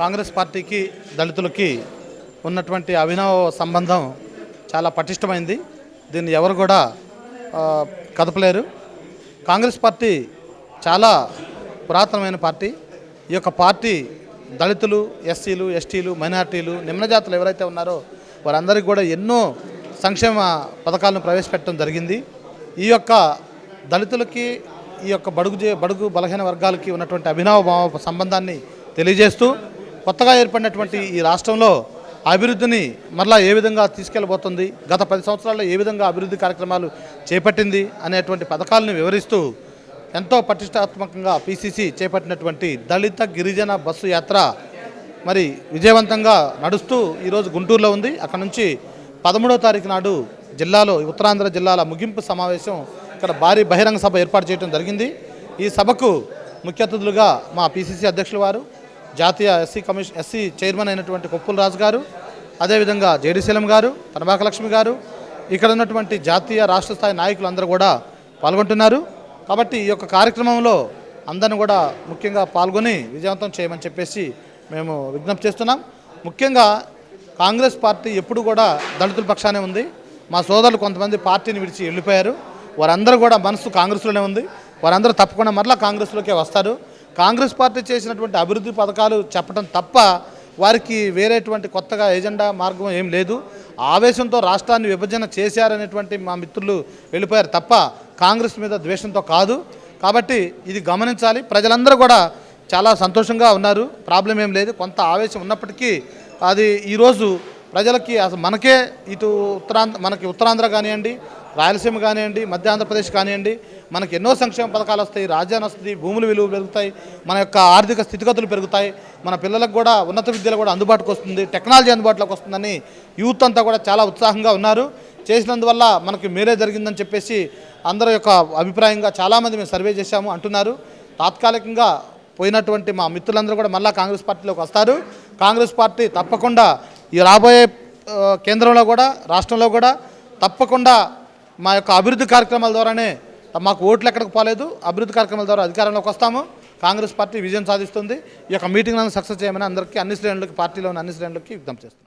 కాంగ్రెస్ పార్టీకి దళితులకి ఉన్నటువంటి అభినవ సంబంధం చాలా పటిష్టమైంది. దీన్ని ఎవరు కూడా కదపలేరు. కాంగ్రెస్ పార్టీ చాలా పురాతనమైన పార్టీ. ఈ యొక్క పార్టీ దళితులు ఎస్సీలు ఎస్టీలు మైనార్టీలు నిమ్నజాతులు ఎవరైతే ఉన్నారో వారందరికీ కూడా ఎన్నో సంక్షేమ పథకాలను ప్రవేశపెట్టడం జరిగింది. ఈ యొక్క దళితులకి ఈ యొక్క బడుగు బడుగు బలహీన వర్గాలకి ఉన్నటువంటి అభినవ సంబంధాన్ని తెలియజేస్తూ కొత్తగా ఏర్పడినటువంటి ఈ రాష్ట్రంలో అభివృద్ధిని మరలా ఏ విధంగా తీసుకెళ్ళబోతుంది? గత పది సంవత్సరాల్లో ఏ విధంగా అభివృద్ధి కార్యక్రమాలు చేపట్టింది అనేటువంటి పథకాలను వివరిస్తూ ఎంతో పటిష్టాత్మకంగా పిసిసి చేపట్టినటువంటి దళిత గిరిజన బస్సు యాత్ర మరి విజయవంతంగా నడుస్తూ ఈరోజు గుంటూరులో ఉంది. అక్కడ నుంచి పదమూడవ తారీఖు నాడు జిల్లాలో ఉత్తరాంధ్ర జిల్లాల ముగింపు సమావేశం ఇక్కడ భారీ బహిరంగ సభ ఏర్పాటు చేయడం జరిగింది. ఈ సభకు ముఖ్య అతిథులుగా మా పిసిసి అధ్యక్షుల వారు జాతీయ ఎస్సీ కమిషన్ ఎస్సీ చైర్మన్ అయినటువంటి కొప్పుల రాజు గారు అదేవిధంగా జేడీశీలం గారు తనబాక లక్ష్మి గారు ఇక్కడ ఉన్నటువంటి జాతీయ రాష్ట్ర స్థాయి నాయకులు అందరూ కూడా పాల్గొంటున్నారు. కాబట్టి ఈ యొక్క కార్యక్రమంలో అందరిని కూడా ముఖ్యంగా పాల్గొని విజయవంతం చేయమని చెప్పేసి మేము విజ్ఞప్తి చేస్తున్నాం. ముఖ్యంగా కాంగ్రెస్ పార్టీ ఎప్పుడు కూడా దళితుల పక్షానే ఉంది. మా సోదరులు కొంతమంది పార్టీని విడిచి వెళ్ళిపోయారు. వారందరూ కూడా మనసు కాంగ్రెస్లోనే ఉంది. వారందరూ తప్పకుండా మరలా కాంగ్రెస్లోకే వస్తారు. కాంగ్రెస్ పార్టీ చేసినటువంటి అభివృద్ధి పథకాలు చెప్పడం తప్ప వారికి వేరేటువంటి కొత్తగా ఎజెండా మార్గం ఏం లేదు. ఆవేశంతో రాష్ట్రాన్ని విభజన చేశారనేటువంటి మా మిత్రులు వెళ్ళిపోయారు తప్ప కాంగ్రెస్ మీద ద్వేషంతో కాదు. కాబట్టి ఇది గమనించాలి. ప్రజలందరూ కూడా చాలా సంతోషంగా ఉన్నారు. ప్రాబ్లం ఏం లేదు. కొంత ఆవేశం ఉన్నప్పటికీ అది ఈరోజు ప్రజలకి అసలు మనకే ఇటు ఉత్తరాంధ్ర మనకి ఉత్తరాంధ్ర కానివ్వండి రాయలసీమ కానివ్వండి మధ్య ఆంధ్రప్రదేశ్ కానివ్వండి మనకి ఎన్నో సంక్షేమ పథకాలు వస్తాయి రాజ్యాన్ని వస్తుంది భూముల విలువ పెరుగుతాయి మన యొక్క ఆర్థిక స్థితిగతులు పెరుగుతాయి మన పిల్లలకు కూడా ఉన్నత విద్యలు కూడా అందుబాటుకు వస్తుంది టెక్నాలజీ అందుబాటులోకి వస్తుందని యూత్ అంతా కూడా చాలా ఉత్సాహంగా ఉన్నారు. చేసినందువల్ల మనకి మేలే జరిగిందని చెప్పేసి అందరి యొక్క అభిప్రాయంగా చాలామంది మేము సర్వే చేశాము అంటున్నారు. తాత్కాలికంగా పోయినటువంటి మా మిత్రులందరూ కూడా మళ్ళా కాంగ్రెస్ పార్టీలోకి వస్తారు. కాంగ్రెస్ పార్టీ తప్పకుండా ఈ రాబోయే కేంద్రంలో కూడా రాష్ట్రంలో కూడా తప్పకుండా మా యొక్క అభివృద్ధి కార్యక్రమాల ద్వారానే మాకు ఓట్లు ఎక్కడికి పోలేదు. అభివృద్ధి కార్యక్రమాల ద్వారా అధికారంలోకి వస్తాము. కాంగ్రెస్ పార్టీ విజయం సాధిస్తుంది. ఈ యొక్క మీటింగ్ సక్సెస్ చేయమని అందరికీ అన్ని శ్రేణులకి పార్టీలో ఉన్న అన్ని శ్రేణులకి విజ్ఞప్తి చేస్తాం